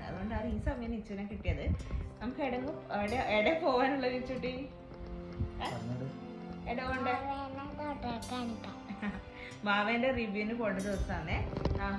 വന്ന് അതുകൊണ്ടാണ് ഈ സമയം നിച്ചുനെ കിട്ടിയത്. നമുക്ക് എടങ്ങും എവിടെ എവിടെ പോകാനുള്ള നിച്ചുട്ടി? എട റിവ്യൂവിന് പോണ്ട ദിവസമാണ്.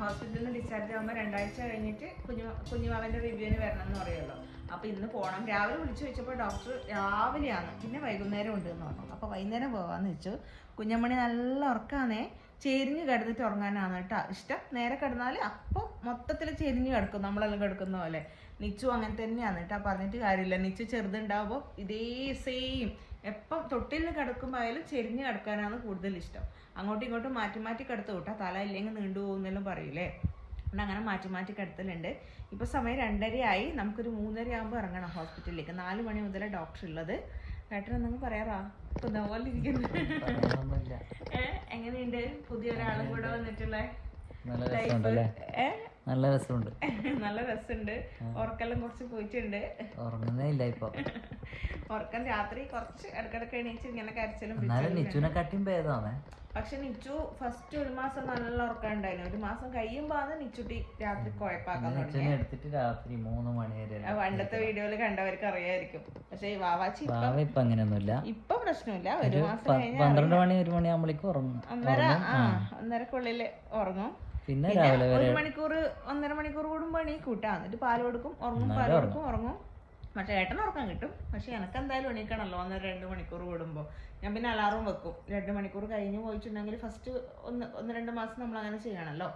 ഹോസ്പിറ്റലിൽ നിന്ന് ഡിസ്ചാർജ് ആകുമ്പോൾ രണ്ടാഴ്ച കഴിഞ്ഞിട്ട് കുഞ്ഞു കുഞ്ഞുമാവന്റെ റിവ്യൂവിന് വരണം എന്ന് പറയുമല്ലോ. അപ്പൊ ഇന്ന് പോകണം. രാവിലെ വിളിച്ചു വെച്ചപ്പോൾ ഡോക്ടർ രാവിലെയാണ്. പിന്നെ വൈകുന്നേരം ഉണ്ട് എന്ന് പറഞ്ഞു. അപ്പൊ വൈകുന്നേരം പോവാന്ന് വെച്ചു. കുഞ്ഞമ്മണി നല്ല ഉറക്കാന്നേ ചെരിഞ്ഞ് കിടന്നിട്ട് ഉറങ്ങാനാണ് കേട്ടോ ഇഷ്ടം. നേരെ കിടന്നാൽ അപ്പം മൊത്തത്തിൽ ചെരിഞ്ഞ് കിടക്കും. നമ്മളെല്ലാം കിടക്കുന്ന പോലെ. നിച്ചു അങ്ങനെ തന്നെയാണ് കേട്ടോ പറഞ്ഞിട്ട് കാര്യമില്ല. നിച്ചു ചെറുതുണ്ടാവുമ്പോൾ ഇതേ സെയിം എപ്പം തൊട്ടിൽ കിടക്കുമ്പോൾ ആയാലും ചെരിഞ്ഞ് കിടക്കാനാണ് കൂടുതൽ ഇഷ്ടം. അങ്ങോട്ടും ഇങ്ങോട്ടും മാറ്റി മാറ്റി കിടത്തു കൂട്ടാ തല ഇല്ലെങ്കിൽ നീണ്ടു പോകുന്നെല്ലാം പറയില്ലേ അതുകൊണ്ട് അങ്ങനെ മാറ്റി മാറ്റി കിടത്തലുണ്ട്. ഇപ്പോൾ സമയം രണ്ടരയായി. നമുക്കൊരു മൂന്നര ആകുമ്പോൾ ഇറങ്ങണം ഹോസ്പിറ്റലിലേക്ക്. നാല് മണി മുതലേ ഡോക്ടർ ഉള്ളത്. എന്തെങ്കിലും പറയാറാ. ഇപ്പൊ പോലെ ഇരിക്കുന്നു. എങ്ങനെയുണ്ട്? പുതിയ ഒരാളും കൂടെ വന്നിട്ടുള്ള നല്ല രസമുണ്ട്. നല്ല രസമുണ്ട്. ഉറക്കെല്ലാം കുറച്ച് പോയിട്ടുണ്ട്. ഉറങ്ങുന്നേ ഇല്ല ഇപ്പൊ. ഉറക്കം രാത്രി കുറച്ച് ഇടക്കിടക്ക് എണീച്ച് ഇങ്ങനെ കരച്ചിലും നിച്ചുനെ കട്ടിയും ഭേദമാണ് പക്ഷെ നിച്ചു ഫസ്റ്റ് ഒരു മാസം നല്ല ഉറക്കം ഉണ്ടായിരുന്നു. ഒരു മാസം കഴിയുമ്പോ ആണ് നിച്ചുട്ടി രാത്രി കുഴപ്പാക്കാൻ എടുത്തിട്ട് രാത്രി മൂന്ന് മണി വരെ ആ പണ്ടത്തെ വീഡിയോയിൽ കണ്ടവർക്ക് അറിയായിരിക്കും. പക്ഷെ ഈ വാവാച്ചി ഇപ്പം അങ്ങനെയൊന്നുമില്ല. ഇപ്പൊ പ്രശ്നമില്ല. ഒരു മാസം പന്ത്രണ്ട് മണി ഒരു മണി ആകുമ്പോഴേക്കും ഉറങ്ങും. ഒന്നര ആ ഒന്നരക്കുള്ളിൽ ഉറങ്ങും. പിന്നെ രാവിലെ ഒരു മണിക്കൂർ ഒന്നര മണിക്കൂർ കൂടുമ്പോ എണീക്കൂട്ടാ. എന്നിട്ട് പാൽ കൊടുക്കും ഉറങ്ങും പാൽ കൊടുക്കും ഉറങ്ങും. മറ്റേ ഏട്ടൻ ഉറക്കം കിട്ടും. പക്ഷേ എനക്ക് എന്തായാലും എണീക്കണല്ലോ ഒന്നര രണ്ട് മണിക്കൂർ കൂടുമ്പോൾ ഞാൻ പിന്നെ അലാറം വെക്കും. രണ്ട് മണിക്കൂർ കഴിഞ്ഞ് പോയിട്ടുണ്ടെങ്കിൽ ഫസ്റ്റ് ഒന്ന് ഒന്ന് രണ്ട് മാസം നമ്മൾ അങ്ങനെ ചെയ്യണമല്ലോ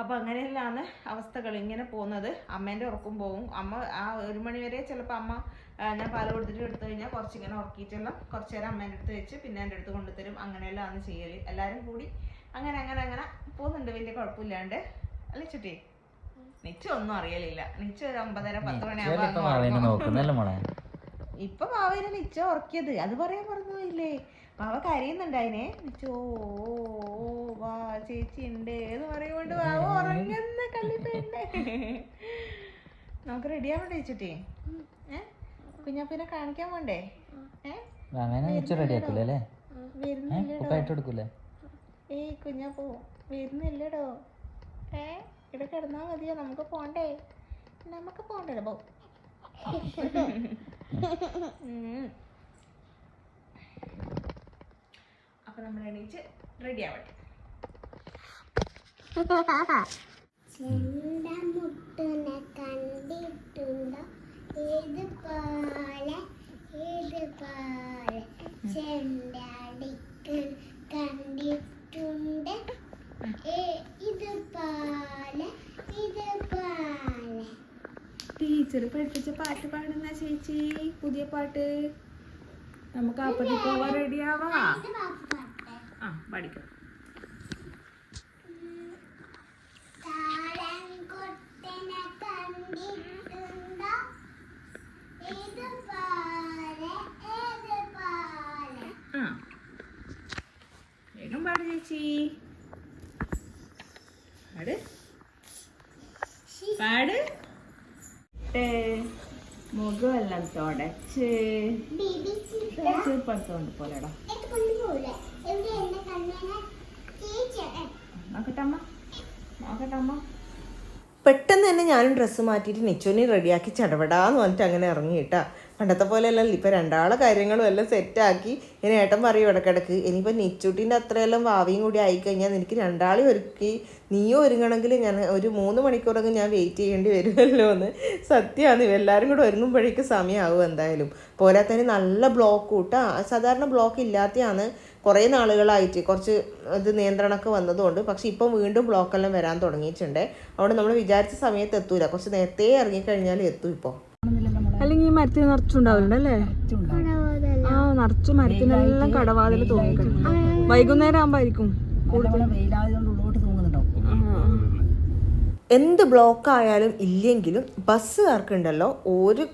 അപ്പോൾ അങ്ങനെയെല്ലാമാണ് അവസ്ഥകൾ ഇങ്ങനെ പോകുന്നത്. അമ്മേന്റെ ഉറക്കം പോകും അമ്മ ആ ഒരു മണി വരെ ചിലപ്പോൾ അമ്മ ഞാൻ പാൽ കൊടുത്തിട്ട് എടുത്തു കഴിഞ്ഞാൽ കുറച്ച് ഇങ്ങനെ ഉറക്കിയിട്ടെല്ലാം കുറച്ച് നേരം അമ്മേന്റെ അടുത്ത് വെച്ച് പിന്നെ എന്റെ അടുത്ത് കൊണ്ടുതരും അങ്ങനെയെല്ലാം ആണ് ചെയ്യൽ എല്ലാവരും കൂടി അങ്ങനെ അങ്ങനെ അങ്ങനെ പോകുന്നുണ്ട്. വലിയ കുഴപ്പമില്ലാണ്ട്. അല്ലേ ചുട്ടി? നിച്ച ഒന്നും അറിയലില്ല. നിച്ച ഒരു ഒമ്പതര പത്ത് മണിയാകുമ്പോൾ ഇപ്പൊ മാവേനെ നിച്ച ഉറക്കിയത്. അത് പറയാൻ പറഞ്ഞു ഇല്ലേ മാവ കരയുന്നുണ്ടായിനെ നിച്ച ഓ വാ ചേച്ചി ഉണ്ട് എന്ന് പറയുമ്പോണ്ട് വാവ ഉറങ്ങുന്ന കണ്ടിട്ട് നമുക്ക് റെഡിയാവണ്ടേ ചേച്ചി ഏഹ് കുഞ്ഞാപ്പിനെ കാണിക്കാൻ പോണ്ടേ? ഏ? മാവേനെ നിച്ചു റെഡി ആക്കൂലേ ഏഹ് വരുന്നില്ലടോ. ഏയ് കുഞ്ഞാപ്പോ വരുന്നില്ലടോ. ഏ? ഇവിടെ കിടന്നാ മതിയോ? നമുക്ക് പോണ്ടേ? നമുക്ക് പോണ്ടല്ലോ. പോ. അപ്പൊ നമ്മൾ എണീച്ച് റെഡി ആവട്ടെ. ചെണ്ടമുട്ടിനെ കണ്ടിട്ടുണ്ടോ? ഏത് പോലെ ഏത് പോലെ ചെണ്ടടിക്കൻ കണ്ടിട്ടുണ്ട്. ടീച്ചർ പഠിപ്പിച്ച പാട്ട് പാടുന്ന ചേച്ചി പുതിയ പാട്ട്. നമുക്ക് അപ്പത്തി പോവാൻ റെഡി ആവാ? ഇത് പാപ്പാട്ടെ ആ പഠിക്കാം. വേഗം പാട് ചേച്ചി. പാട്. പാട്. മുഖമെല്ലാം തുടച്ച്. ചെറുപ്പത്തോണ്ട് പോലെടാ. നോക്കട്ടമ്മ. നോക്കട്ടമ്മ. പെട്ടെന്ന് തന്നെ ഞാനും ഡ്രസ്സ് മാറ്റിയിട്ട് നിച്ചോനെ റെഡിയാക്കി ചടപടാന്ന് പറഞ്ഞിട്ട് അങ്ങനെ ഇറങ്ങി കേട്ടാ പണ്ടത്തെ പോലെ അല്ലല്ലോ ഇപ്പം രണ്ടാളെ കാര്യങ്ങളും എല്ലാം സെറ്റാക്കി ഇനി ഏട്ടൻ പറയും ഇടക്കിടക്ക് ഇനിയിപ്പോൾ നിച്ചൂട്ടിന്റെ അത്രയെല്ലാം ഭാവിയും കൂടി ആയിക്കഴിഞ്ഞാൽ എനിക്ക് രണ്ടാളെ ഒരുക്കി നീയും ഒരുങ്ങണമെങ്കിൽ ഞാൻ ഒരു മൂന്ന് മണിക്കൂറൊക്കെ ഞാൻ വെയിറ്റ് ചെയ്യേണ്ടി വരുമല്ലോ എന്ന് സത്യമാണ് എല്ലാവരും കൂടെ ഒരുങ്ങുമ്പോഴേക്കും സമയമാവും എന്തായാലും. പോരാത്തതിന് നല്ല ബ്ലോക്ക് കൂട്ടാ സാധാരണ ബ്ലോക്ക് ഇല്ലാത്തതാണ് കുറേ നാളുകളായിട്ട് കുറച്ച് ഇത് നിയന്ത്രണമൊക്കെ വന്നതുകൊണ്ട്. പക്ഷേ ഇപ്പം വീണ്ടും ബ്ലോക്കെല്ലാം വരാൻ തുടങ്ങിയിട്ടുണ്ട്. അതുകൊണ്ട് നമ്മൾ വിചാരിച്ച സമയത്ത് എത്തൂല. കുറച്ച് നേരത്തെ ഇറങ്ങിക്കഴിഞ്ഞാൽ എത്തും ഇപ്പോൾ അല്ലെങ്കിൽ ഈ മരത്തിന് നിറച്ചുണ്ടാവലുണ്ട് അല്ലേ ആ നിറച്ചു മരത്തിനെല്ലാം കടവാതിൽ തൂങ്ങിക്കിടക്കും വൈകുന്നേരം ആകുമ്പോഴായിരിക്കും എന്ത് ബ്ലോക്ക് ആയാലും ഇല്ലെങ്കിലും ബസ്സുകാർക്കുണ്ടല്ലോ ഒരു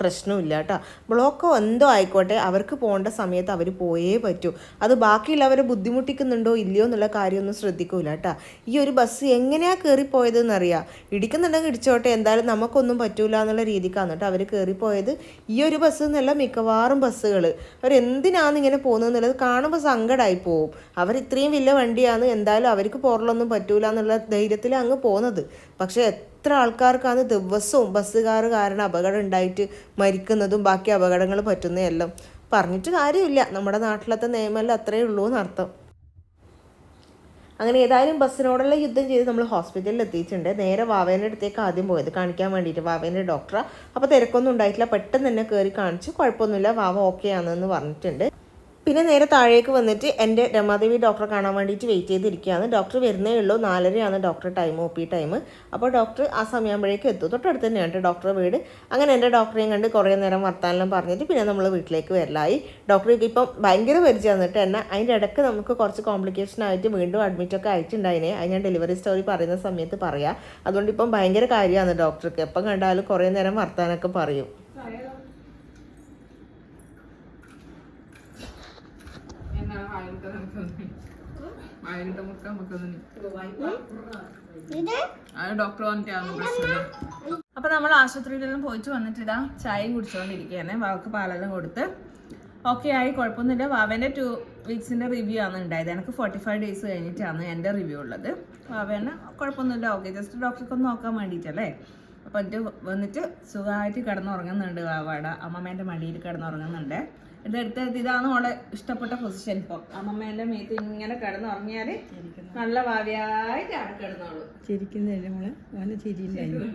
പ്രശ്നമില്ല കേട്ടോ. ബ്ലോക്കോ എന്തോ ആയിക്കോട്ടെ അവർക്ക് പോകേണ്ട സമയത്ത് അവർ പോയേ പറ്റൂ. അത് ബാക്കിയുള്ളവരെ ബുദ്ധിമുട്ടിക്കുന്നുണ്ടോ ഇല്ലയോ എന്നുള്ള കാര്യമൊന്നും ശ്രദ്ധിക്കൂല കേട്ടോ. ഈ ഒരു ബസ് എങ്ങനെയാ കയറിപ്പോയതെന്ന് അറിയാം ഇടിക്കുന്നുണ്ടെങ്കിൽ ഇടിച്ചോട്ടെ എന്തായാലും നമുക്കൊന്നും പറ്റൂല എന്നുള്ള രീതിക്കാണ് കേട്ടോ അവർ കയറിപ്പോയത് ഈ ഒരു ബസ് എന്നല്ല മിക്കവാറും ബസ്സുകൾ അവരെന്തിനാണ് ഇങ്ങനെ പോകുന്നതെന്നുള്ളത് കാണുമ്പോൾ സങ്കടമായി പോവും. അവർ ഇത്രയും വലിയ വണ്ടിയാണ് എന്തായാലും അവർക്ക് പോറലൊന്നും പറ്റൂല എന്നുള്ള ധൈര്യത്തിൽ അങ്ങ് പോകുന്നത്. പക്ഷേ എത്ര ആൾക്കാർക്കാണ് ദിവസവും ബസ്സുകാർ കാരണം അപകടം ഉണ്ടായിട്ട് മരിക്കുന്നതും ബാക്കി അപകടങ്ങൾ പറ്റുന്നതെല്ലാം പറഞ്ഞിട്ട് കാര്യമില്ല. നമ്മുടെ നാട്ടിലത്തെ നിയമമല്ല അത്രയേ ഉള്ളൂ എന്നർത്ഥം. അങ്ങനെ ഏതായാലും ബസ്സിനോടുള്ള യുദ്ധം ചെയ്ത് നമ്മൾ ഹോസ്പിറ്റലിൽ എത്തിയിട്ടുണ്ട്. നേരെ വാവേന്റെ അടുത്തേക്ക് ആദ്യം പോയത്. കാണിക്കാൻ വേണ്ടിയിട്ട് വാവേന്റെ ഡോക്ടറാണ് അപ്പോൾ തിരക്കൊന്നും ഉണ്ടായിട്ടില്ല. പെട്ടെന്ന് തന്നെ കയറി കാണിച്ചു. കുഴപ്പമൊന്നുമില്ല. വാവ ഓക്കെ ആണെന്ന് പറഞ്ഞിട്ടുണ്ട്. പിന്നെ നേരെ താഴേക്ക് വന്നിട്ട് എന്റെ രമാദേവി ഡോക്ടറെ കാണാൻ വേണ്ടിയിട്ട് വെയിറ്റ് ചെയ്തിരിക്കുകയാണ്. ഡോക്ടർ വരുന്നേ ഉള്ളൂ. നാലരയാണ് doctor time O P time അപ്പോൾ ഡോക്ടർ ആ സമയമാകുമ്പോഴേക്കും എത്തും. തൊട്ടടുത്ത് തന്നെയാണ് കേട്ടോ ഡോക്ടറെ വീട്. അങ്ങനെ എന്റെ ഡോക്ടറെയും കണ്ട് കുറേ നേരം വർത്താനെല്ലാം പറഞ്ഞിട്ട് പിന്നെ നമ്മൾ വീട്ടിലേക്ക് വരലായി. ഡോക്ടർക്ക് ഇപ്പം ഭയങ്കര പരിചയം എന്നിട്ട് എന്നെ അതിന്റെ ഇടയ്ക്ക് നമുക്ക് കുറച്ച് കോംപ്ലിക്കേഷൻ ആയിട്ട് വീണ്ടും അഡ്മിറ്റൊക്കെ ആയിട്ടുണ്ടായിനെ. അത് ഞാൻ ഡെലിവറി സ്റ്റോറി പറയുന്ന സമയത്ത് പറയാം. അതുകൊണ്ട് ഇപ്പം ഭയങ്കര കാര്യമാണ് ഡോക്ടർക്ക് എപ്പം കണ്ടാലും കുറേ നേരം വർത്താനൊക്കെ പറയും. ഇത്? ഡോക്ടർ വന്നിട്ടാണ് പ്രശ്നം അപ്പൊ നമ്മൾ ആശുപത്രിയിലെല്ലാം പോയിട്ട് വന്നിട്ട് ഇതാ ചായ കുടിച്ചുകൊണ്ടിരിക്കുകയാണ് വാവക്ക് പാലെല്ലാം കൊടുത്ത്. ഓക്കെ ആയി കുഴപ്പമൊന്നുമില്ല. വാവേന്റെ ടു വീക്സിന്റെ റിവ്യൂ ആണ് ഉണ്ടായത്. എനിക്ക് ഫോർട്ടി ഫൈവ് ഡേയ്സ് കഴിഞ്ഞിട്ടാണ് എന്റെ റിവ്യൂ ഉള്ളത്. വാവേനെ കുഴപ്പമൊന്നുമില്ല. ഓക്കെ ജസ്റ്റ് ഡോക്ടർക്ക് ഒന്ന് നോക്കാൻ വേണ്ടിയിട്ടല്ലേ? അപ്പൊ എന്നിട്ട് വന്നിട്ട് സുഖമായിട്ട് കിടന്നുറങ്ങുന്നുണ്ട് വാവാട. അമ്മമ്മേന്റെ മടിയിൽ കിടന്നുറങ്ങുന്നുണ്ട്. ഇതെടുത്ത് ഇതാണ് അവളെ ഇഷ്ടപ്പെട്ട പൊസിഷൻ ഇപ്പം. അമ്മമ്മേന്റെ മേത്ത് ഇങ്ങനെ കിടന്നുറങ്ങിയാൽ നല്ല ഭാവിയായി കിടന്നോളൂ. ചിരിക്കുന്നില്ല ചിരിയില്ലായിരുന്നു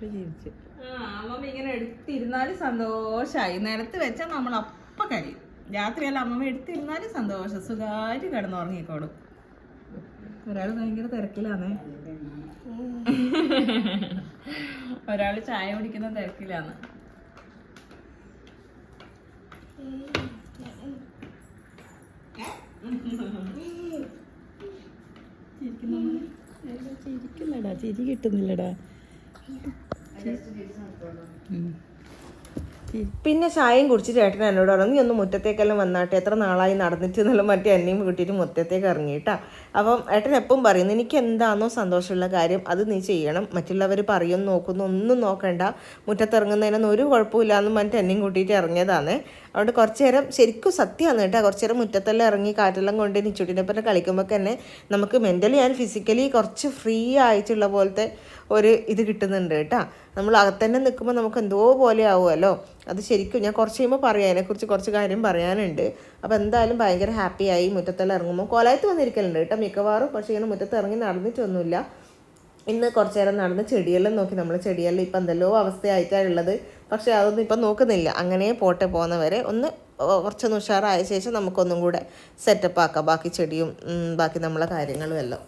ചിരിച്ചു. ആ, അമ്മമ്മ ഇങ്ങനെ എടുത്തിരുന്നാലും സന്തോഷായി. നിലത്ത് വെച്ചാൽ നമ്മൾ അപ്പ കഴിയും. രാത്രിയല്ല അമ്മമ്മ എടുത്തിരുന്നാലും സന്തോഷം. സുഖമായിട്ട് കിടന്നുറങ്ങിക്കോളും. ഒരാൾ ഭയങ്കര തിരക്കിലാണേ ഒരാൾ ചായ കുടിക്കുന്ന തിരക്കിലാണ് ചിരിക്കുന്നില്ലടാ ചിരി കിട്ടുന്നില്ലടാ. പിന്നെ ചായയും കുടിച്ച് ചേട്ടൻ എന്നോട് പറഞ്ഞു നീ ഒന്ന് മുറ്റത്തേക്കെല്ലാം വന്നാട്ടെ എത്ര നാളായി നടന്നിട്ട് എന്നുള്ള മറ്റേ എന്നെയും കൂട്ടിയിട്ട് മുറ്റത്തേക്ക് ഇറങ്ങിയിട്ടാ അപ്പം ഏട്ടൻ എപ്പം പറയുന്നു എനിക്ക് എന്താണോ സന്തോഷമുള്ള കാര്യം അത് നീ ചെയ്യണം. മറ്റുള്ളവർ പറയും നോക്കുന്നു ഒന്നും നോക്കണ്ട. മുറ്റത്തിറങ്ങുന്നതിനൊന്നും ഒരു കുഴപ്പമില്ല മറ്റേ എന്നെയും കൂട്ടിയിട്ട് ഇറങ്ങിയതാണ് അതുകൊണ്ട് കുറച്ച് നേരം ശരിക്കും സത്യമാണ് കേട്ടോ. കുറച്ച് നേരം മുറ്റത്തെല്ലാം ഇറങ്ങി കാറ്റെല്ലാം കൊണ്ട് നിച്ചുട്ടിനെ പറഞ്ഞ് കളിക്കുമ്പോൾ തന്നെ നമുക്ക് മെന്റലി ആൻഡ് ഫിസിക്കലി കുറച്ച് ഫ്രീ ആയിട്ടുള്ള പോലത്തെ ഒരു ഇത് കിട്ടുന്നുണ്ട് കേട്ടോ. നമ്മൾ അകത്തന്നെ നിൽക്കുമ്പോൾ നമുക്ക് എന്തോ പോലെ ആവുമല്ലോ. അത് ശരിക്കും ഞാൻ കുറച്ച് കഴിയുമ്പോൾ പറയാം. അതിനെക്കുറിച്ച് കുറച്ച് കാര്യം പറയാനുണ്ട്. അപ്പോൾ എന്തായാലും ഭയങ്കര ഹാപ്പിയായി മുറ്റത്തെല്ലാം ഇറങ്ങുമ്പോൾ കോലായത്ത് വന്നിരിക്കലുണ്ട് കേട്ടോ മിക്കവാറും. പക്ഷേ ഇങ്ങനെ മുറ്റത്ത് ഇറങ്ങി നടന്നിട്ടൊന്നുമില്ല. ഇന്ന് കുറച്ച് നേരം നടന്ന് ചെടിയെല്ലാം നോക്കി. നമ്മൾ ചെടിയെല്ലാം ഇപ്പം എന്തെല്ലോ അവസ്ഥയായിട്ടാണ് ഉള്ളത്. പക്ഷേ അതൊന്നും ഇപ്പം നോക്കുന്നില്ല. അങ്ങനെ പോട്ടെ പോകുന്നവരെ ഒന്ന് കുറച്ചൊന്ന് ഉഷാറായ ശേഷം നമുക്കൊന്നും കൂടെ സെറ്റപ്പ് ആക്കാം. ബാക്കി ചെടിയും ബാക്കി നമ്മളെ കാര്യങ്ങളും എല്ലാം.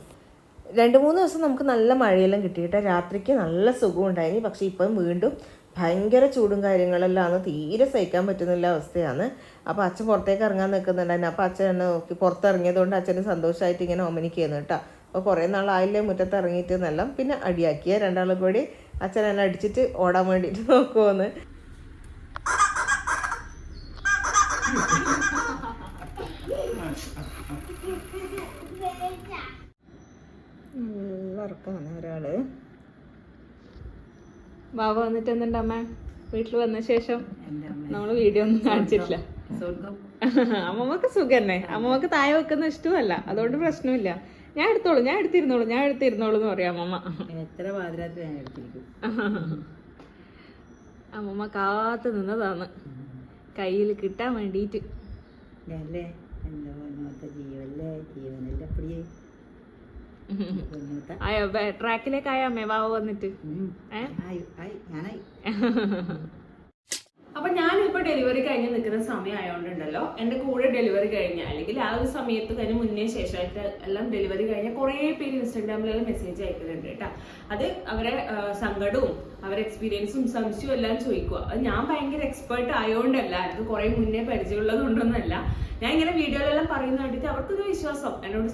രണ്ട് മൂന്ന് ദിവസം നമുക്ക് നല്ല മഴയെല്ലാം കിട്ടിയിട്ട് രാത്രിക്ക് നല്ല സുഖം ഉണ്ടായിനി. പക്ഷേ ഇപ്പം വീണ്ടും ഭയങ്കര ചൂടും കാര്യങ്ങളെല്ലാം തീരെ സഹിക്കാൻ പറ്റുന്നില്ല അവസ്ഥയാണ്. അപ്പോൾ അച്ഛൻ പുറത്തേക്ക് ഇറങ്ങാൻ നിൽക്കുന്നുണ്ടായിരുന്നു. അപ്പോൾ അച്ഛൻ എന്നെ നോക്കി പുറത്തിറങ്ങിയതുകൊണ്ട് അച്ഛന് സന്തോഷമായിട്ട് ഇങ്ങനെ ഒമനിക്കുന്നു കേട്ടോ. അപ്പോൾ കുറേ നാളായില്ലേ മുറ്റത്ത് ഇറങ്ങിയിട്ട് നല്ല പിന്നെ അടിയാക്കിയ രണ്ടാളും കൂടി അച്ഛൻ എന്നെ അടിച്ചിട്ട് ഓടാൻ വേണ്ടിയിട്ട് നോക്കുമെന്ന് ഉറക്കമാണ് ഒരാൾ. ബാബ വന്നിട്ട് എന്തുണ്ട് അമ്മ? വീട്ടിൽ വന്ന ശേഷം നമ്മൾ വീഡിയോ ഒന്നും കാണിച്ചിട്ടില്ല. അമ്മമ്മക്ക് സുഖന്നെ അമ്മമ്മക്ക് താഴെ വെക്കുന്ന ഇഷ്ടമല്ല. അതുകൊണ്ട് പ്രശ്നമില്ല. ഞാൻ എടുത്തോളൂ ഞാൻ എടുത്തിരുന്നോളൂ ഞാൻ എടുത്തിരുന്നോളൂ എന്ന് പറയാം അമ്മമ്മ. എത്ര പാതിരാത്രി ഞാൻ എടുത്തിരിക്കും? അമ്മമ്മ കാത്തു നിന്നതാണ്. കയ്യിൽ കിട്ടാൻ വേണ്ടിയിട്ട് അല്ലേ? എന്താ ജീവല്ലേ ജീവനല്ലേ? അപ്പടിയേ? ആയോ ട്രാക്കിലേക്ക് ആയോ അമ്മേ? വന്നിട്ട്. ഏ? ആയി ആയി ഞാനായി. അപ്പൊ ഞാനും ഡെലിവറി കഴിഞ്ഞ് നിൽക്കുന്ന സമയം ആയതുകൊണ്ടുണ്ടല്ലോ എന്റെ കൂടെ ഡെലിവറി കഴിഞ്ഞ അല്ലെങ്കിൽ ആ ഒരു സമയത്ത് തന്നെ മുന്നേ ശേഷമായിട്ട് എല്ലാം ഡെലിവറി കഴിഞ്ഞ കുറേ പേര് ഇൻസ്റ്റാഗ്രാമിലെല്ലാം മെസ്സേജ് അയക്കുന്നുണ്ട് കേട്ടോ. അത് അവരെ സങ്കടവും അവരെ എക്സ്പീരിയൻസും സംശയവും എല്ലാം ചോദിക്കുക. അത് ഞാൻ ഭയങ്കര എക്സ്പേർട്ട് ആയതുകൊണ്ടല്ല അത് കുറേ മുന്നേ പരിചയമുള്ളത് കൊണ്ടൊന്നല്ല ഞാൻ ഇങ്ങനെ വീഡിയോയിലെല്ലാം പറയുന്ന കണ്ടിട്ട് അവർക്കൊരു വിശ്വാസം. എന്നോട്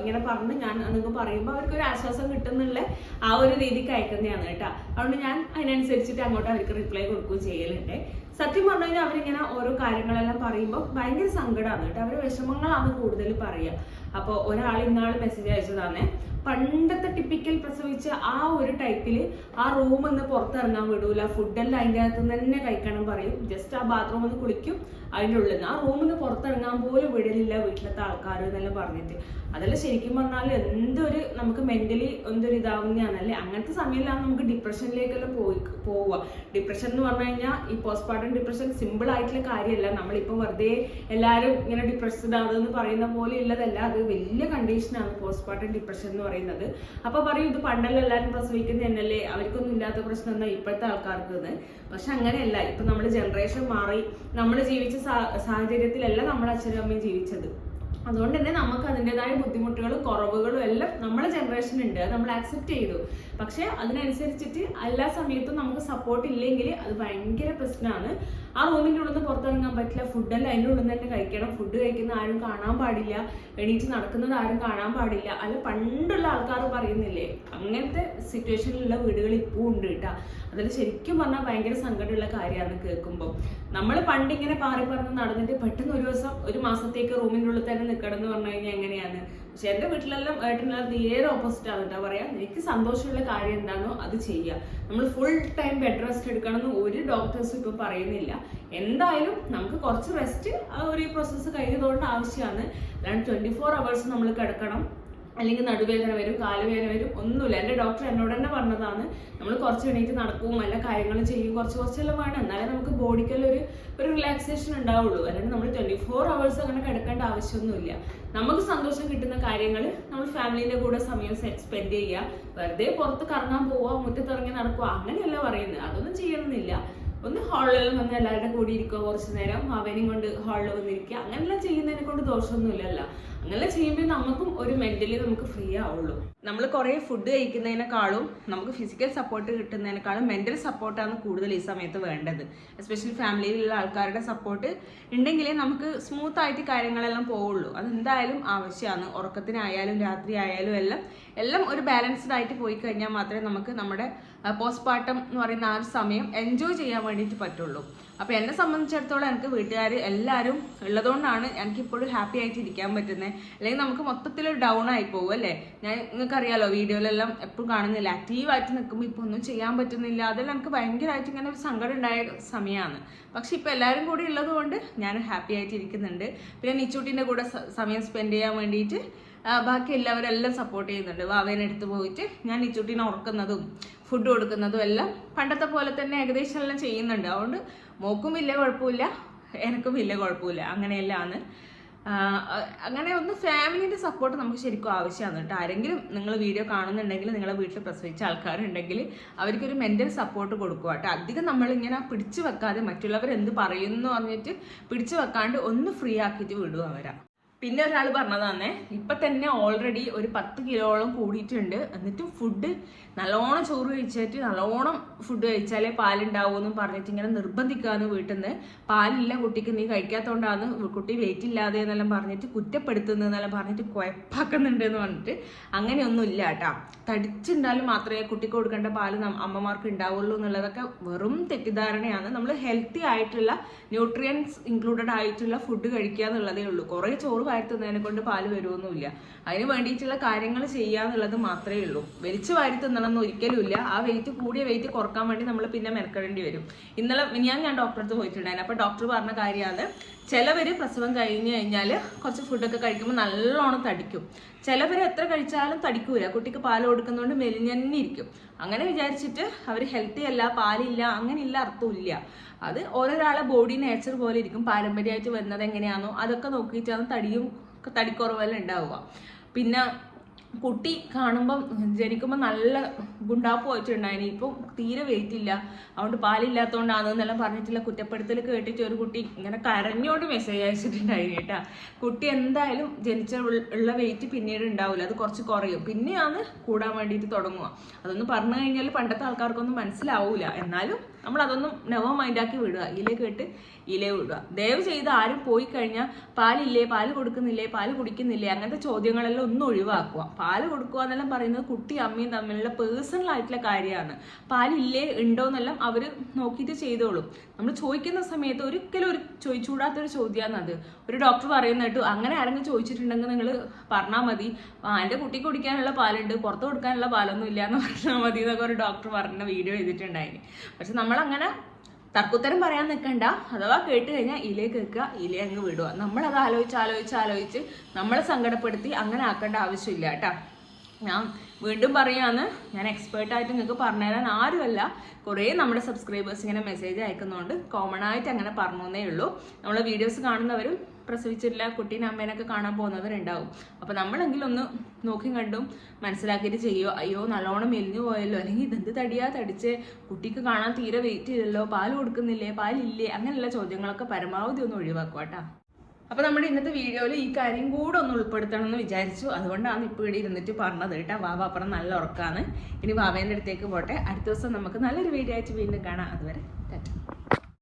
ഇങ്ങനെ പറഞ്ഞ് ഞാൻ നിങ്ങൾക്ക് പറയുമ്പോൾ അവർക്ക് ഒരു ആശ്വാസം കിട്ടുന്നുള്ള ആ ഒരു രീതിക്ക് അയക്കുന്നതാണ് കേട്ടോ. അതുകൊണ്ട് ഞാൻ അതിനനുസരിച്ചിട്ട് അങ്ങോട്ട് അവർക്ക് റിപ്ലൈ കൊടുക്കുകയും ചെയ്യലുണ്ട്. സത്യം അവരിങ്ങനെ ഓരോ കാര്യങ്ങളെല്ലാം പറയുമ്പോൾ ഭയങ്കര സങ്കടമാണ് കേട്ടോ. അവരുടെ വിഷമങ്ങളാണ് കൂടുതൽ പറയുക. അപ്പോൾ ഒരാൾ ഇന്നാൾ മെസ്സേജ് അയച്ചതാണ്. പണ്ടത്തെ ടിപ്പിക്കൽ പ്രസവിച്ച ആ ഒരു ടൈപ്പിൽ ആ റൂം ഒന്ന് പുറത്തിറങ്ങാൻ വിടൂല. ഫുഡെല്ലാം അതിന്റെ അകത്ത് തന്നെ കഴിക്കണം പറയും. ജസ്റ്റ് ആ ബാത്റൂം ഒന്ന് കുളിക്കും. അതിന്റെ ഉള്ളിൽ നിന്ന് ആ റൂമിൽ നിന്ന് പുറത്തിറങ്ങാൻ പോലും വിടലില്ല വീട്ടിലത്തെ ആൾക്കാർ എന്നെല്ലാം പറഞ്ഞിട്ട്. അതെല്ലാം ശരിക്കും പറഞ്ഞാൽ എന്തൊരു നമുക്ക് മെന്റലി എന്തൊരു ഇതാവുന്നതാണല്ലേ അങ്ങനത്തെ സമയത്താണ് നമുക്ക് ഡിപ്രഷനിലേക്കെല്ലാം പോയി പോവുക. ഡിപ്രഷൻ എന്ന് പറഞ്ഞു കഴിഞ്ഞാൽ ഈ പോസ്റ്റ്മോർട്ടം ഡിപ്രഷൻ സിമ്പിൾ ആയിട്ടുള്ള കാര്യമല്ല. നമ്മളിപ്പോൾ വെറുതെ എല്ലാവരും ഇങ്ങനെ ഡിപ്രസ്ഡ് ആണെന്ന് പറയുന്ന പോലെ ഉള്ളതല്ല. അത് വലിയ കണ്ടീഷനാണ് പോസ്റ്റ്മോർട്ടം ഡിപ്രഷൻ എന്ന് പറയുന്നത്. അപ്പൊ പറയും ഇത് പണ്ടല്ലോ എല്ലാവരും പ്രസവിക്കുന്ന എന്നല്ലേ അവർക്കൊന്നും ഇല്ലാത്ത പ്രശ്നം എന്നാ ഇപ്പോഴത്തെ ആൾക്കാർക്ക് എന്ന് പക്ഷെ അങ്ങനെയല്ല. ഇപ്പൊ നമ്മുടെ ജനറേഷൻ മാറി. നമ്മൾ ജീവിച്ച സാഹചര്യത്തിലല്ല നമ്മുടെ അച്ഛനും അമ്മയും ജീവിച്ചത്. അതുകൊണ്ട് തന്നെ നമുക്ക് അതിന്റെതായ ബുദ്ധിമുട്ടുകളും കുറവുകളും എല്ലാം നമ്മുടെ ജനറേഷൻ ഉണ്ട്. നമ്മൾ ആക്സെപ്റ്റ് ചെയ്തു. പക്ഷേ അതിനനുസരിച്ചിട്ട് എല്ലാ സമയത്തും നമുക്ക് സപ്പോർട്ട് ഇല്ലെങ്കിൽ അത് ഭയങ്കര പ്രശ്നമാണ്. ആ റൂമിന്റെ ഉള്ളിൽ നിന്ന് പുറത്തിറങ്ങാൻ പറ്റില്ല. ഫുഡെല്ലാം അതിന്റെ ഉള്ളിൽ നിന്ന് തന്നെ കഴിക്കണം. ഫുഡ് കഴിക്കുന്ന ആരും കാണാൻ പാടില്ല. എണീറ്റ് നടക്കുന്നത് ആരും കാണാൻ പാടില്ല. അല്ല പണ്ടുള്ള ആൾക്കാർ പറയുന്നില്ലേ അങ്ങനത്തെ സിറ്റുവേഷനിലുള്ള വീടുകൾ ഇപ്പോൾ ഉണ്ട് കേട്ടോ അതിൽ ശരിക്കും പറഞ്ഞാൽ ഭയങ്കര സങ്കടമുള്ള കാര്യമാണ് കേൾക്കുമ്പോൾ നമ്മൾ പണ്ട് ഇങ്ങനെ പാറി പറന്ന് നടന്നിട്ട് പെട്ടെന്ന് ഒരു ദിവസം ഒരു മാസത്തേക്ക് റൂമിന്റെ ഉള്ളിൽ തന്നെ നിൽക്കണം എന്ന് പറഞ്ഞു കഴിഞ്ഞാൽ എങ്ങനെയാണ്? പക്ഷെ എന്റെ വീട്ടിലെല്ലാം ഏട്ടനെല്ലാം നേരെ ഓപ്പോസിറ്റ് ആണ് കേട്ടോ പറയാ. എനിക്ക് സന്തോഷമുള്ള കാര്യം എന്താണോ അത് ചെയ്യുക നമ്മൾ ഫുൾ ടൈം ബെഡ് റെസ്റ്റ് എടുക്കണം എന്ന് ഒരു ഡോക്ടേഴ്സും ഇപ്പം പറയുന്നില്ല. എന്തായാലും നമുക്ക് കുറച്ച് റെസ്റ്റ് ഒരു പ്രോസസ്സ് കഴിഞ്ഞതുകൊണ്ട് ആവശ്യമാണ്. അല്ലാണ്ട് ട്വന്റി ഫോർ അവേഴ്സ് നമ്മൾ കിടക്കണം. അല്ലെങ്കിൽ നടുവേദന വരും കാലുവേദന വരും ഒന്നുമില്ല. എന്റെ ഡോക്ടർ എന്നോട് തന്നെ പറഞ്ഞതാണ് നമ്മൾ കുറച്ച് എണീറ്റ് നടക്കും എല്ലാ കാര്യങ്ങളും ചെയ്യും കുറച്ച് കുറച്ചെല്ലാം വേണം. എന്നാലേ നമുക്ക് ബോഡിക്കെല്ലാം ഒരു ഒരു റിലാക്സേഷൻ ഉണ്ടാവുള്ളൂ. അല്ലാണ്ട് നമ്മൾ ട്വന്റി ഫോർ അവേഴ്സ് അങ്ങനെ കിടക്കേണ്ട ആവശ്യമൊന്നുമില്ല. നമുക്ക് സന്തോഷം കിട്ടുന്ന കാര്യങ്ങൾ നമ്മൾ ഫാമിലിന്റെ കൂടെ സമയം സ്പെൻഡ് ചെയ്യുക. വെറുതെ പുറത്ത് കറങ്ങാൻ പോവുക മുറ്റത്തിറങ്ങി നടക്കുക അങ്ങനെയല്ല പറയുന്നത്. അതൊന്നും ചെയ്യണമെന്നില്ല. ഒന്ന് ഹാളിൽ വന്ന് എല്ലാവരുടെ കൂടി ഇരിക്കുക കുറച്ച് നേരം അവനെയും കൊണ്ട് ഹാളിൽ വന്നിരിക്കുക അങ്ങനെല്ലാം ചെയ്യുന്നതിനെ കൊണ്ട് ദോഷമൊന്നുമില്ലല്ലോ. അങ്ങനെ ചെയ്യുമ്പോൾ നമുക്കും ഒരു മെന്റലി നമുക്ക് ഫ്രീ ആവുള്ളൂ. നമ്മൾ കുറേ ഫുഡ് കഴിക്കുന്നതിനേക്കാളും നമുക്ക് ഫിസിക്കൽ സപ്പോർട്ട് കിട്ടുന്നതിനേക്കാളും മെന്റൽ സപ്പോർട്ടാണ് കൂടുതൽ ഈ സമയത്ത് വേണ്ടത്. എസ്പെഷ്യലി ഫാമിലിയിലുള്ള ആൾക്കാരുടെ സപ്പോർട്ട് ഉണ്ടെങ്കിലേ നമുക്ക് സ്മൂത്ത് ആയിട്ട് കാര്യങ്ങളെല്ലാം പോവുള്ളൂ. അതെന്തായാലും ആവശ്യമാണ്. ഉറക്കത്തിനായാലും രാത്രി ആയാലും എല്ലാം എല്ലാം ഒരു ബാലൻസ്ഡ് ആയിട്ട് പോയി കഴിഞ്ഞാൽ മാത്രമേ നമുക്ക് നമ്മുടെ പോസ്റ്റ്മോർട്ടം എന്ന് പറയുന്ന ആ ഒരു സമയം എൻജോയ് ചെയ്യാൻ വേണ്ടിയിട്ട് പറ്റുള്ളൂ. അപ്പോൾ എന്നെ സംബന്ധിച്ചിടത്തോളം എനിക്ക് വീട്ടുകാർ എല്ലാവരും ഉള്ളതുകൊണ്ടാണ് എനിക്കിപ്പോഴും ഹാപ്പി ആയിട്ട് ഇരിക്കാൻ പറ്റുന്നത് അല്ലെങ്കിൽ നമുക്ക് മൊത്തത്തിൽ ഡൗൺ ആയി പോകും അല്ലേ? ഞാൻ നിങ്ങൾക്കറിയാലോ വീഡിയോയിലെല്ലാം എപ്പോഴും കാണുന്നില്ല? ആക്റ്റീവായിട്ട് നിൽക്കുമ്പോൾ ഇപ്പോൾ ഒന്നും ചെയ്യാൻ പറ്റുന്നില്ല. അതെല്ലാം എനിക്ക് ഭയങ്കരമായിട്ട് ഇങ്ങനെ ഒരു സങ്കടം ഉണ്ടായ സമയമാണ് പക്ഷെ ഇപ്പോൾ എല്ലാവരും കൂടി ഉള്ളതുകൊണ്ട് ഞാൻ ഹാപ്പി ആയിട്ട് ഇരിക്കുന്നുണ്ട്. പിന്നെ നിച്ചൂട്ടിന്റെ കൂടെ സമയം സ്പെൻഡ് ചെയ്യാൻ വേണ്ടിയിട്ട് ബാക്കി എല്ലാവരും എല്ലാം സപ്പോർട്ട് ചെയ്യുന്നുണ്ട്. വാവേനെ എടുത്ത് പോയിട്ട് ഞാൻ നിച്ചൂട്ടിനെ ഉറക്കുന്നതും ഫുഡ് കൊടുക്കുന്നതും എല്ലാം പണ്ടത്തെ പോലെ തന്നെ ഏകദേശം എല്ലാം ചെയ്യുന്നുണ്ട്. അതുകൊണ്ട് മോക്കും വലിയ കുഴപ്പമില്ല എനിക്കും വലിയ കുഴപ്പമില്ല. അങ്ങനെയെല്ലാമാണ് അങ്ങനെ ഒന്ന് ഫാമിലിന്റെ സപ്പോർട്ട് നമുക്ക് ശരിക്കും ആവശ്യമാണ് കേട്ടോ. ആരെങ്കിലും നിങ്ങൾ വീഡിയോ കാണുന്നുണ്ടെങ്കിൽ നിങ്ങളെ വീട്ടിൽ പ്രസവിച്ച ആൾക്കാരുണ്ടെങ്കിൽ അവർക്കൊരു മെന്റൽ സപ്പോർട്ട് കൊടുക്കുക കേട്ടോ. അധികം നമ്മളിങ്ങനെ പിടിച്ചു വെക്കാതെ മറ്റുള്ളവർ എന്ത് പറയുന്നു പറഞ്ഞിട്ട് പിടിച്ചു വെക്കാണ്ട് ഒന്ന് ഫ്രീ ആക്കിയിട്ട് വിടുക അവരാ. പിന്നെ ഒരാൾ പറഞ്ഞതാണേ ഇപ്പൊ തന്നെ ഓൾറെഡി ഒരു പത്ത് കിലോളം കൂടിയിട്ടുണ്ട്. എന്നിട്ടും ഫുഡ് നല്ലോണം ചോറ് കഴിച്ചിട്ട് നല്ലോണം ഫുഡ് കഴിച്ചാലേ പാലുണ്ടാവുമെന്നും പറഞ്ഞിട്ട് ഇങ്ങനെ നിർബന്ധിക്കാന്ന് വീട്ടിൽ നിന്ന് പാലില്ല കുട്ടിക്ക് നീ കഴിക്കാത്തതുകൊണ്ടാണ് കുട്ടി വെയിറ്റ് ഇല്ലാതെ എന്നെല്ലാം പറഞ്ഞിട്ട് കുറ്റപ്പെടുത്തുന്നതെന്നെല്ലാം പറഞ്ഞിട്ട് കുഴപ്പാക്കുന്നുണ്ട് എന്ന് പറഞ്ഞിട്ട് അങ്ങനെയൊന്നും ഇല്ല കേട്ടാ. തടിച്ചുണ്ടാലും മാത്രമേ കുട്ടിക്ക് കൊടുക്കേണ്ട പാൽ അമ്മമാർക്ക് ഉണ്ടാവുള്ളൂ എന്നുള്ളതൊക്കെ വെറും തെറ്റിദ്ധാരണയാണ്. നമ്മൾ ഹെൽത്തി ആയിട്ടുള്ള ന്യൂട്രിയൻസ് ഇൻക്ലൂഡഡ് ആയിട്ടുള്ള ഫുഡ് കഴിക്കുക എന്നുള്ളതേ ഉള്ളൂ. കുറേ ചോറ് വാരിത്തുന്നതിനെ കൊണ്ട് പാൽ വരുമൊന്നുമില്ല അതിന് വേണ്ടിയിട്ടുള്ള കാര്യങ്ങൾ ചെയ്യുക എന്നുള്ളത് മാത്രമേ ഉള്ളൂ. വലിച്ചു വാരി തിന്നണം എന്ന് ഒരിക്കലും ഇല്ല ആ വെയിറ്റ് കൂടിയ വെയിറ്റ് കുറയ്ക്കാൻ വേണ്ടി നമ്മൾ പിന്നെ മെനക്കെടേണ്ടി വരും. ഇന്നലെ ഞാൻ ഞാൻ ഡോക്ടറെ അടുത്ത് പോയിട്ടുണ്ടായിരുന്നു. അപ്പോൾ ഡോക്ടർ പറഞ്ഞ കാര്യമാണ് ചിലവര് പ്രസവം കഴിഞ്ഞു കഴിഞ്ഞാൽ കുറച്ച് ഫുഡൊക്കെ കഴിക്കുമ്പോൾ നല്ലോണം തടിക്കും. ചിലവർ എത്ര കഴിച്ചാലും തടിക്കൂല. കുട്ടിക്ക് പാൽ കൊടുക്കുന്നതുകൊണ്ട് മെലിഞ്ഞന്നെ ഇരിക്കും. അങ്ങനെ വിചാരിച്ചിട്ട് അവർ ഹെൽത്തി അല്ല പാലില്ല അങ്ങനെയില്ല അർത്ഥമില്ല അത് ഓരോരാളെ ബോഡി നേച്ചർ പോലെ ഇരിക്കും. പാരമ്പര്യമായിട്ട് വരുന്നത് എങ്ങനെയാണോ അതൊക്കെ നോക്കിയിട്ടാണ് തടിയും തടിക്കുറവെല്ലാം ഉണ്ടാവുക. പിന്നെ കുട്ടി കാണുമ്പം ജനിക്കുമ്പോൾ നല്ല ഗുണ്ടാപ്പ് വെച്ചിട്ടുണ്ടായിന് ഇപ്പം തീരെ വെയിറ്റ് ഇല്ല. അതുകൊണ്ട് പാലില്ലാത്തതുകൊണ്ടാണെന്നെല്ലാം പറഞ്ഞിട്ടുള്ള കുറ്റപ്പെടുത്തൽ കേട്ടിട്ട് ഒരു കുട്ടി ഇങ്ങനെ കരഞ്ഞോണ്ട് മെസ്സേജ് അയച്ചിട്ടുണ്ടായിരുന്നു കേട്ടാ. കുട്ടി എന്തായാലും ജനിച്ച ഉള്ള വെയിറ്റ് പിന്നീട് ഉണ്ടാവില്ല അത് കുറച്ച് കുറയും. പിന്നെയാണ് കൂടാൻ വേണ്ടിയിട്ട് തുടങ്ങുക. അതൊന്നും പറഞ്ഞു കഴിഞ്ഞാൽ പണ്ടത്തെ ആൾക്കാർക്കൊന്നും മനസ്സിലാവൂല. എന്നാലും നമ്മൾ അതൊന്നും നെവർ മൈൻഡാക്കി വിടുക. ഇലേ കേട്ട് ഇലേ ഇടുക. ദയവ് ചെയ്ത് ആരും പോയി കഴിഞ്ഞാൽ പാലില്ലേ പാൽ കൊടുക്കുന്നില്ലേ പാൽ കുടിക്കുന്നില്ലേ അങ്ങനത്തെ ചോദ്യങ്ങളെല്ലാം ഒന്നും ഒഴിവാക്കുക. പാൽ കൊടുക്കുക എന്നെല്ലാം പറയുന്നത് കുട്ടി അമ്മയും തമ്മിലുള്ള പേഴ്സണൽ ആയിട്ടുള്ള കാര്യമാണ്. പാലില്ലേ ഉണ്ടോ എന്നെല്ലാം അവർ നോക്കിയിട്ട് ചെയ്തോളും. നമ്മൾ ചോദിക്കുന്ന സമയത്ത് ഒരിക്കലും ഒരു ചോദിച്ചുകൂടാത്തൊരു ചോദ്യമാണ് അത്. ഒരു ഡോക്ടർ പറയുന്നിട്ട് അങ്ങനെ ആരെങ്കിലും ചോദിച്ചിട്ടുണ്ടെങ്കിൽ നിങ്ങൾ പറഞ്ഞാൽ മതി. എന്റെ കുട്ടിക്ക് കുടിക്കാനുള്ള പാലുണ്ട് പുറത്ത് കൊടുക്കാനുള്ള പാലൊന്നും ഇല്ല എന്ന് പറഞ്ഞാൽ മതി എന്നൊക്കെ ഒരു ഡോക്ടർ പറഞ്ഞ വീഡിയോ ചെയ്തിട്ടുണ്ടായിരുന്നു പക്ഷെ നമ്മളങ്ങനെ തർക്കുത്തരം പറയാൻ നിൽക്കണ്ട അഥവാ കേട്ട് കഴിഞ്ഞാൽ ഇലയെ കേൾക്കുക ഇലേ അങ്ങ് വിടുക. നമ്മളത് ആലോചിച്ച് ആലോചിച്ച് ആലോചിച്ച് നമ്മളെ സങ്കടപ്പെടുത്തി അങ്ങനെ ആക്കേണ്ട ആവശ്യമില്ല കേട്ടാ. ഞാൻ വീണ്ടും പറയുകയാണ് ഞാൻ എക്സ്പേർട്ട് ആയിട്ട് നിങ്ങൾക്ക് പറഞ്ഞുതരാൻ ആരുമല്ല. കുറേ നമ്മുടെ സബ്സ്ക്രൈബേഴ്സ് ഇങ്ങനെ മെസ്സേജ് അയക്കുന്നതുകൊണ്ട് കോമൺ ആയിട്ട് അങ്ങനെ പറഞ്ഞേ ഉള്ളൂ. നമ്മളെ വീഡിയോസ് കാണുന്നവരും പ്രസവിച്ചിട്ടില്ല കുട്ടീനെ അമ്മേനൊക്കെ കാണാൻ പോകുന്നവരുണ്ടാവും. അപ്പോൾ നമ്മളെങ്കിലും ഒന്ന് നോക്കി കണ്ടും മനസ്സിലാക്കിയിട്ട് ചെയ്യുമോ അയ്യോ നല്ലോണം മെലിഞ്ഞു പോയല്ലോ. അല്ലെങ്കിൽ ഇതെന്ത് തടിയാ തടിച്ച്? കുട്ടിക്ക് കാണാൻ തീരെ വെയിറ്റ് ചെയ്തല്ലോ പാൽ കൊടുക്കുന്നില്ലേ? പാലില്ലേ? അങ്ങനെയുള്ള ചോദ്യങ്ങളൊക്കെ പരമാവധി ഒന്ന് ഒഴിവാക്കുക കേട്ടോ. അപ്പോൾ നമ്മുടെ ഇന്നത്തെ വീഡിയോയിൽ ഈ കാര്യം കൂടെ ഒന്ന് ഉൾപ്പെടുത്തണം എന്ന് വിചാരിച്ചു. അതുകൊണ്ടാണ് ഇപ്പോൾ ഇവിടെ ഇരുന്നിട്ട് പറഞ്ഞത് കേട്ടോ. വാവ അപ്പുറം നല്ല ഉറക്കാണ്. ഇനി വാവേന്റെ അടുത്തേക്ക് പോട്ടെ. അടുത്ത ദിവസം നമുക്ക് നല്ലൊരു വീഡിയോ ആയിട്ട് വീണ്ടും കാണാം. അതുവരെ ടാറ്റ.